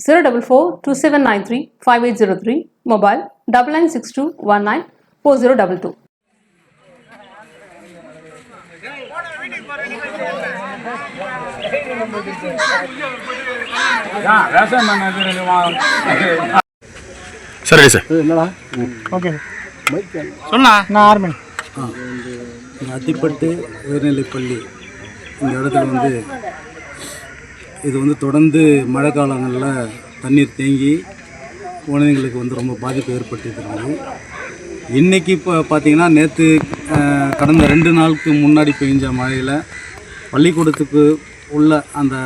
zero double four two seven nine three five eight zero three mobile double nine six two one nine four zero double two சரி sir சொன்னா? நான் ஆறு மணி. இந்த அத்திப்பட்டு உயர்நிலைப்பள்ளி இந்த இடத்துல வந்து இது வந்து தொடர்ந்து மழை காலங்களில் தண்ணீர் தேங்கி குழந்தைங்களுக்கு வந்து ரொம்ப பாதிப்பு ஏற்பட்டுருக்கிறது. இன்றைக்கி இப்போ பார்த்தீங்கன்னா நேற்று கடந்த ரெண்டு நாளுக்கு முன்னாடி பெஞ்ச மழையில் பள்ளிக்கூடத்துக்கு உள்ள அந்த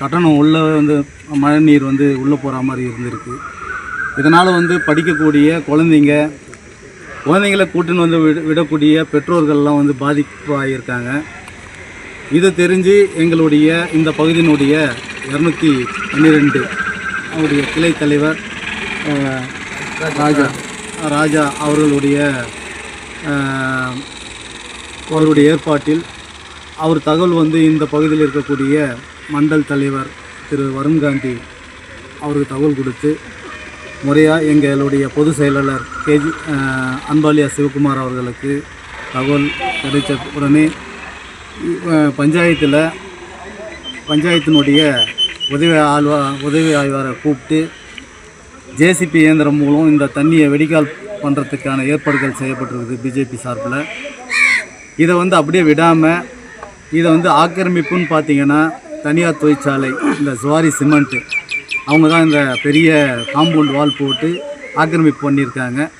கட்டணம் உள்ளே வந்து மழை நீர் வந்து உள்ளே போகிற மாதிரி இருந்திருக்கு. இதனால் வந்து படிக்கக்கூடிய குழந்தைங்க குழந்தைங்களை கூட்டின்னு வந்து விட விடக்கூடிய பெற்றோர்கள்லாம் வந்து பாதிப்பாகியிருக்காங்க இதை தெரிஞ்சு எங்களுடைய இந்த பகுதியினுடைய இரநூத்தி பன்னிரெண்டு அவருடைய கிளை தலைவர் ராஜா ராஜா அவர்களுடைய அவருடைய ஏற்பாட்டில் அவர் தகவல் வந்து இந்த பகுதியில் இருக்கக்கூடிய மண்டல் தலைவர் திரு வருண் காந்தி அவருக்கு தகவல் கொடுத்து முறையாக எங்களுடைய பொதுச் செயலாளர் கேஜி அன்பாலியா சிவகுமார் அவர்களுக்கு தகவல் கிடைத்த உடனே பஞ்சாயத்தில் பஞ்சாயத்தினுடைய உதவி ஆழ்வா உதவி ஆய்வாரை கூப்பிட்டு ஜேசிபி இயந்திரம் மூலம் இந்த தண்ணியை வெடிக்கால் பண்ணுறதுக்கான ஏற்பாடுகள் செய்யப்பட்டிருக்குது பிஜேபி சார்பில். இதை வந்து அப்படியே விடாமல் இதை வந்து ஆக்கிரமிப்புன்னு பார்த்தீங்கன்னா தனியார் தொழிற்சாலை இந்த சுவாரி சிமெண்ட்டு அவங்க தான் இந்த பெரிய காம்பவுண்ட் வால் போட்டு ஆக்கிரமிப்பு பண்ணியிருக்காங்க.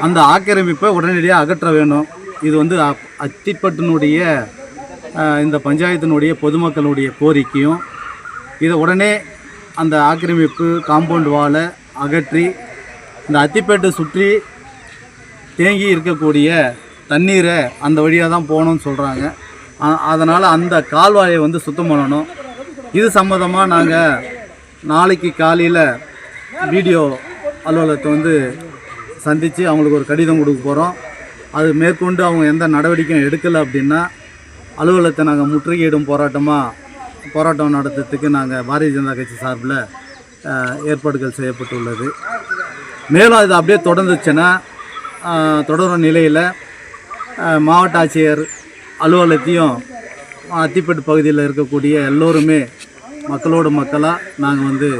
அந்த ஆக்கிரமிப்பை உடனடியாக அகற்ற வேணும். இது வந்து அப்- அத்திப்பட்டினுடைய இந்த பஞ்சாயத்தினுடைய பொதுமக்களுடைய கோரிக்கையும் இதை உடனே அந்த ஆக்கிரமிப்பு காம்பவுண்ட் வாலை அகற்றி இந்த அத்திப்பேட்டை சுற்றி தேங்கி இருக்கக்கூடிய தண்ணீரை அந்த வழியாக தான் போகணும்னு சொல்கிறாங்க அதனால் அந்த கால்வாயை வந்து சுத்தம் பண்ணணும். இது சம்மந்தமாக நாங்கள் நாளைக்கு காலையில் வீடியோ அலுவலகத்தை வந்து சந்தித்து அவங்களுக்கு ஒரு கடிதம் கொடுக்க போகிறோம் அது மேற்கொண்டு அவங்க எந்த நடவடிக்கையும் எடுக்கலை அப்படின்னா அலுவலகத்தை நாங்கள் முற்றுகையிடும் போராட்டமாக போராட்டம் நடத்துறதுக்கு நாங்கள் பாரதிய ஜனதா கட்சி சார்பில் ஏற்பாடுகள் செய்யப்பட்டுள்ளது. மேலும் இது அப்படியே தொடர்ந்துச்சுன்னா ஆஹ், தொடரும் நிலையில் மாவட்ட ஆட்சியர் அலுவலகத்தையும் அத்திப்பட்டு பகுதியில் இருக்கக்கூடிய எல்லோருமே மக்களோட மக்களாக நாங்கள் வந்து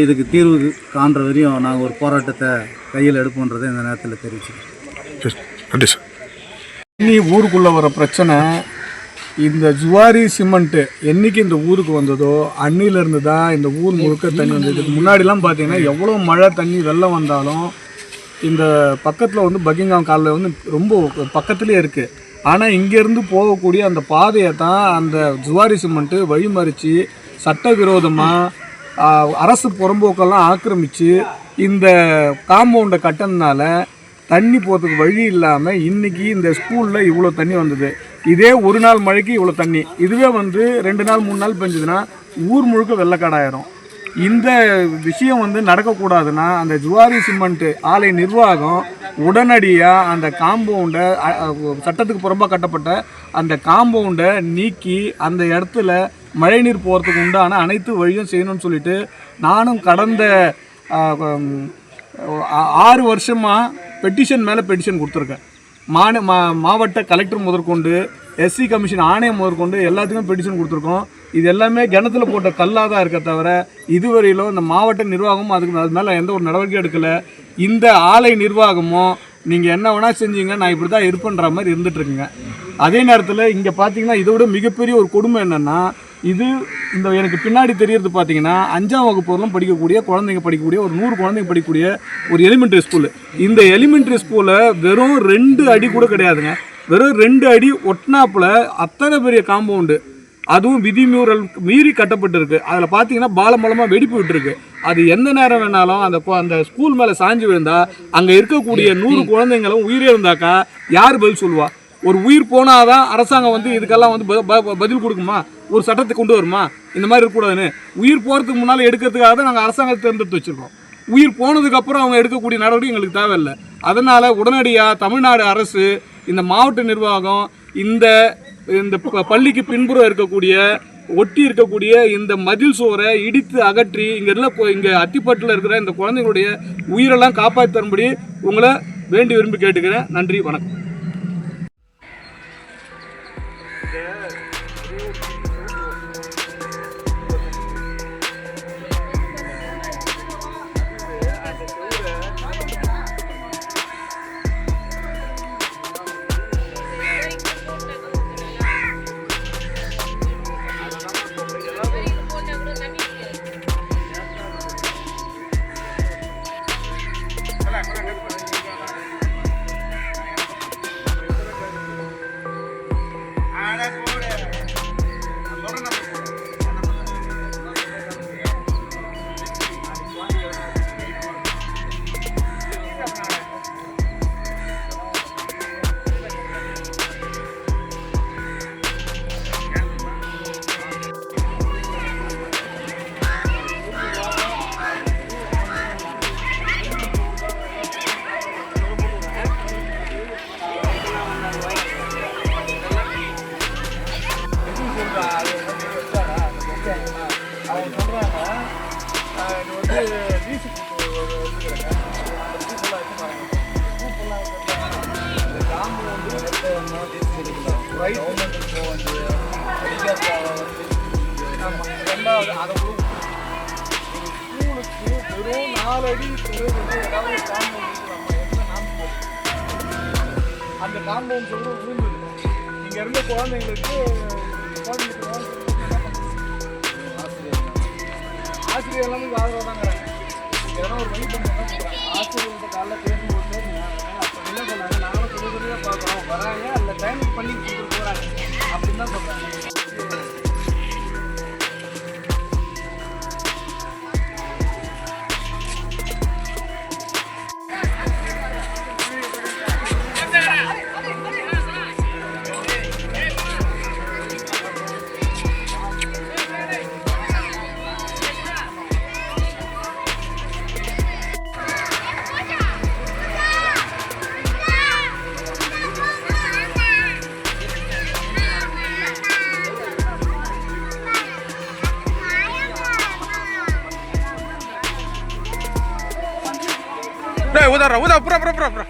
இதுக்கு தீர்வு காண்ற வரையும் நாங்கள் ஒரு போராட்டத்தை கையில் எடுப்போன்றதை இந்த நேரத்தில் தெரிவிச்சுக்கிறோம். நன்றி சார். இனி ஊருக்குள்ளே வர பிரச்சனை இந்த ஜுவாரி சிமெண்ட்டு என்னைக்கு இந்த ஊருக்கு வந்ததோ அன்னிலேருந்து தான் இந்த ஊர் முழுக்க தண்ணி வந்தது இதுக்கு முன்னாடிலாம் பார்த்தீங்கன்னா எவ்வளோ மழை தண்ணி வெள்ளம் வந்தாலும் இந்த பக்கத்தில் வந்து பக்கிங்காம் காலில் வந்து ரொம்ப பக்கத்துலேயே இருக்குது ஆனால் இங்கேருந்து போகக்கூடிய அந்த பாதையை தான் அந்த ஜுவாரி சிமெண்ட்டு வழிமறித்து சட்டவிரோதமாக அரசு புறம்போக்கெல்லாம் ஆக்கிரமித்து இந்த காம்பவுண்டை கட்டினதுனால தண்ணி போகிறதுக்கு வழி இல்லாமல் இன்னைக்கு இந்த ஸ்கூலில் இவ்வளோ தண்ணி வந்தது. இதே ஒரு நாள் மழைக்கு இவ்வளோ தண்ணி. இதுவே வந்து ரெண்டு நாள் மூணு நாள் பெஞ்சதுன்னா ஊர் முழுக்க வெள்ளக்காடாயிரும். இந்த விஷயம் வந்து நடக்கக்கூடாதுன்னா அந்த ஜுவாரி சிமெண்ட் ஆலை நிர்வாகம் உடனடியாக அந்த காம்பவுண்டை சட்டத்துக்கு புறம்பாக கட்டப்பட்ட அந்த காம்பவுண்டை நீக்கி அந்த இடத்துல மழைநீர் போகிறதுக்கு உண்டான அனைத்து வழியும் செய்யணும்னு சொல்லிட்டு நானும் கடந்த ஆறு வருஷமாக பெட்டிஷன் மேலே பெட்டிஷன் கொடுத்துருக்கேன். மாநில மா மாவட்ட கலெக்டர் முதற்கொண்டு எஸ்சி கமிஷன் ஆணையம் முதற்கொண்டு எல்லாத்துக்கும் பெட்டிஷன் கொடுத்துருக்கோம். இது எல்லாமே கிணத்துல போட்ட கல்லாக தான் இருக்க தவிர இதுவரையிலும் இந்த மாவட்ட நிர்வாகமும் அதுக்கு அது மேலே எந்த ஒரு நடவடிக்கையும் எடுக்கலை. இந்த ஆலை நிர்வாகமும் நீங்கள் என்ன வேணால் செஞ்சீங்க நான் இப்படி தான் இருப்பேன்ற மாதிரி இருந்துகிட்ருக்குங்க அதே நேரத்தில் இங்கே பார்த்தீங்கன்னா இதை விட மிகப்பெரிய ஒரு கொடுமை என்னென்னா இது இந்த எனக்கு பின்னாடி தெரியறது பார்த்தீங்கன்னா அஞ்சாம் வகுப்பு வரலும் படிக்கக்கூடிய குழந்தைங்க படிக்கக்கூடிய ஒரு நூறு குழந்தைங்க படிக்கக்கூடிய ஒரு எலிமெண்ட்ரி ஸ்கூலு இந்த எலிமெண்ட்ரி ஸ்கூலில் வெறும் ரெண்டு அடி கூட கிடையாதுங்க. வெறும் ரெண்டு அடி ஒட்டினாப்புல அத்தனை பெரிய காம்பவுண்டு அதுவும் விதிமீறல் மீறி கட்டப்பட்டிருக்கு. அதில் பார்த்தீங்கன்னா பாலமலமாக வெடிப்பு விட்டுருக்கு. அது எந்த நேரம் வேணாலும் அந்த அந்த ஸ்கூல் மேலே சாஞ்சு விழுந்தா அங்கே இருக்கக்கூடிய நூறு குழந்தைங்களும் உயிரே இருந்தாக்கா யார் பதில் சொல்லுவா? ஒரு உயிர் போனாதான் அரசாங்கம் வந்து இதுக்கெல்லாம் வந்து ப- பதில் கொடுக்குமா? ஒரு சட்டத்தை கொண்டு வருமா? இந்த மாதிரி இருக்கக்கூடாதுன்னு. உயிர் போகிறதுக்கு முன்னால் எடுக்கிறதுக்காக தான் நாங்கள் அரசாங்கத்தை தேர்ந்தெடுத்து வச்சுருக்கோம். உயிர் போனதுக்கப்புறம் அவங்க எடுக்கக்கூடிய நடவடிக்கை எங்களுக்கு தேவையில்லை. அதனால் உடனடியாக தமிழ்நாடு அரசு இந்த மாவட்ட நிர்வாகம் இந்த இந்த ப- பள்ளிக்கு பின்புறம் இருக்கக்கூடிய ஒட்டி இருக்கக்கூடிய இந்த மதில் சுவரை இடித்து அகற்றி இங்கே இங்கே அத்திப்பட்டில் இருக்கிற இந்த குழந்தைங்களுடைய உயிரெல்லாம் காப்பாற்றி தரும்படி உங்களை வேண்டி விரும்பி கேட்டுக்கிறேன். நன்றி வணக்கம். நாலு அடி நாம அந்த காம்பவுண்ட் சொல்ற விழுந்துது இங்க இருந்த குழந்தைங்களுக்கு ஆசிரியர் எல்லாமே ஆதரவு தான் எதனா ஒரு வழி பண்ணி ஆசிரியர்கிட்ட காலைல பேசும்போது அப்போ என்ன சொன்னாங்க? நாங்களும் சொல்லி சொல்லி தான் பார்க்குறோம் வராங்க. அதில் டைமுக்கு பண்ணி கொடுத்துட்டு போகிறாங்க அப்படின்னு தான் சொல்கிறாங்க டேய் ஊதாடுறா ஊதா புறா புறா புறா புறா.